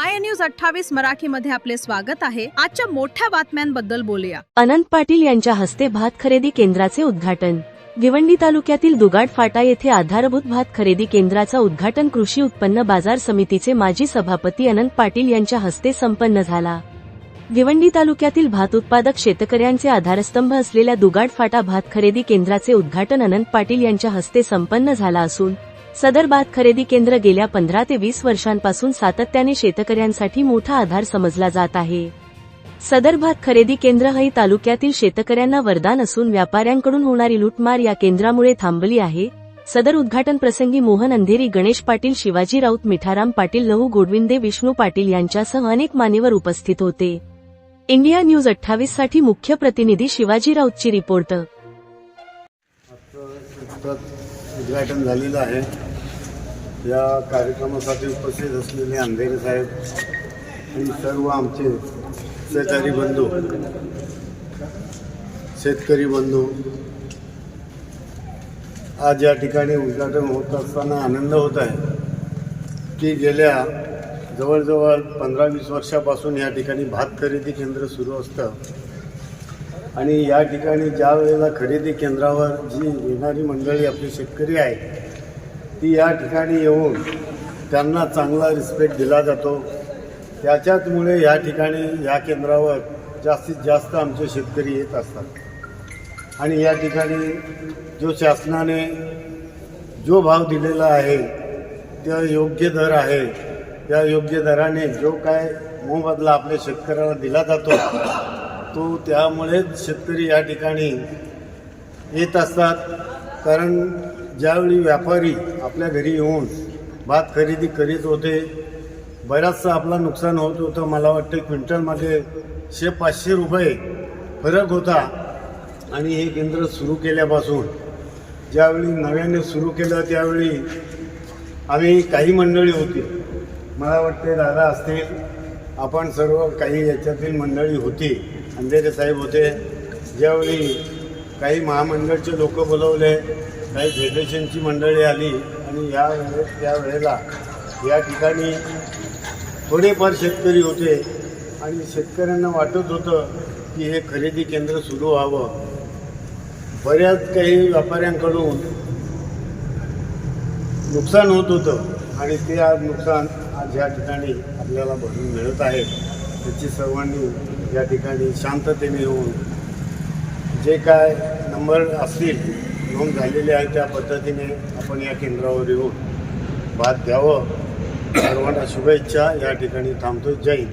I news अठ्ठावीस मराठीमध्ये आपले स्वागत आहे. आजच्या मोठ्या बातम्यांबद्दल बोलूया. अनंत पाटील यांच्या हस्ते भात खरेदी केंद्राचे उद्घाटन. भिवंडी तालुक्यातील दुगाड फाटा येथे आधारभूत भात खरेदी केंद्राचा उद्घाटन कृषी उत्पन्न बाजार समितीचे माजी सभापती अनंत पाटील यांच्या हस्ते संपन्न झाला. भिवंडी तालुक्यातील भात उत्पादक शेतकऱ्यांचे आधारस्तंभ असलेल्या दुगाड फाटा भात खरेदी केंद्राचे उद्घाटन अनंत पाटील यांच्या हस्ते संपन्न झाला असून सदर भात खरेदी केंद्र गेल्या पंधरा ते वीस वर्षांपासून सातत्याने शेतकऱ्यांसाठी मोठा आधार समजला जात आहे. सदर भात खरेदी केंद्र हे तालुक्यातील शेतकऱ्यांना वरदान असून व्यापाऱ्यांकडून होणारी लूटमार या केंद्रामुळे थांबली आहे. सदर उद्घाटन प्रसंगी मोहन अंधेरी गणेश पाटील शिवाजी राऊत मिठाराम पाटील लहू गोडविंदे विष्णू पाटील यांच्यासह अनेक मान्यवर उपस्थित होते. इंडिया न्यूज अठ्ठावीससाठी मुख्य प्रतिनिधी शिवाजी राऊतची रिपोर्ट. उद्घाटन झालेलं आहे. या कार्यक्रमासाठी उपस्थित असलेले अंधेरे साहेब आणि सर्व आमचे शेतकरी बंधू शेतकरी बंधू आज या ठिकाणी उद्घाटन होत असताना आनंद होत आहे की गेल्या जवळजवळ पंधरा वीस वर्षापासून या ठिकाणी भात खरेदी केंद्र सुरू असतं. आणि या ठिकाणी ज्या वेळेला खरेदी केंद्रावर जी येणारी मंडळी आपली शेतकरी आहे ती या ठिकाणी येऊन त्यांना चांगला रिस्पेक्ट दिला जातो. त्याच्याचमुळे या ठिकाणी या केंद्रावर जास्तीत जास्त आमचे शेतकरी येत असतात. आणि या ठिकाणी जो शासनाने जो भाव दिलेला आहे त्या योग्य दर आहे त्या योग्य दराने जो काय मोबदला आपल्या शेतकऱ्याला दिला जातो तो त्यामुळेच शेतकरी या ठिकाणी येत असतात. कारण ज्यावेळी व्यापारी आपल्या घरी येऊन भात खरेदी करीत होते बराचसा आपला नुकसान होत होतं. मला वाटतं क्विंटलमध्ये शे पाचशे रुपये फरक होता. आणि हे केंद्र सुरू केल्यापासून ज्यावेळी नव्याने सुरू केलं त्यावेळी आम्ही काही मंडळी होती. मला वाटते दादा असतील आपण सर्व काही याच्यातील मंडळी होती. अंधेरे साहेब होते. ज्यावेळी काही महामंडळचे लोक बोलवले काही फेडरेशनची मंडळी आली आणि या वेळे त्या वेळेला या ठिकाणी थोडेफार शेतकरी होते आणि शेतकऱ्यांना वाटत होतं की हे खरेदी केंद्र सुरू व्हावं. बऱ्याच काही व्यापाऱ्यांकडून नुकसान होत होतं आणि ते आज नुकसान आज या ठिकाणी आपल्याला भरून मिळत आहे. त्याची सर्वांनी या ठिकाणी शांततेने येऊन जे काय नंबर असतील नोंद झालेले आहे त्या पद्धतीने आपण या केंद्रावर येऊन भात द्यावं सर्वांना शुभेच्छा. या ठिकाणी थांबतो जय